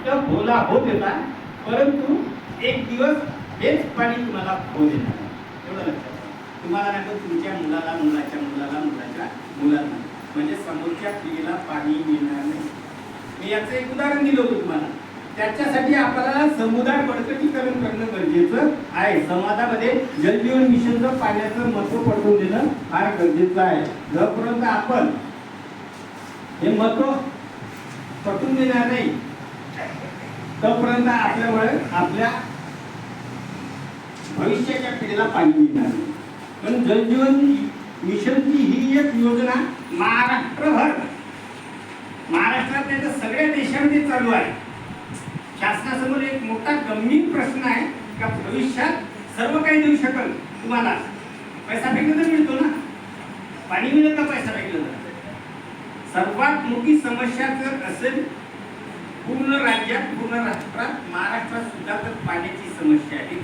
फक्त होला होत होता परंतु एक दिवस हेच पाणी तुम्हाला हो देणार एवढं लक्षात तुम्हाला नाही तुमच्या मुलाला मुलाच्या मुलाला मुलाच्या मुलांना म्हणजे समोरच्या पिढीला पाणी मिळणार नाही. मी याचं एक उदाहरण दिलं होतं तुम्हाला. त्याच्यासाठी आपल्याला समुदाय बळकटीकरण करणं गरजेचं आहे. समाजामध्ये जलजीवन मिशनचं पाण्याचं महत्त्व पटवून देणं फार गरजेचं आहे. जोपर्यंत आपण हे महत्त्व पटवून देणार नाही तोपर्यंत आपल्यामुळे आपल्या भविष्याच्या पिढीला पाणी मिळणार पण जलजीवन मिशनची ही एक योजना महाराष्ट्रभर महाराष्ट्रात नाही तर सगळ्या देशामध्ये चालू आहे. शासनासमोर एक मोठा गंभीर प्रश्न आहे का भविष्यात सर्व काही देऊ शकल तुम्हाला? पैसा फेकला तर मिळतो ना? पाणी मिळेल का पैसा फेकलं तर? सर्वात मोठी समस्या जर असेल पूर्ण राज्यात पूर्ण राष्ट्रात महाराष्ट्रात सुद्धा तर पाण्याची समस्या आहे.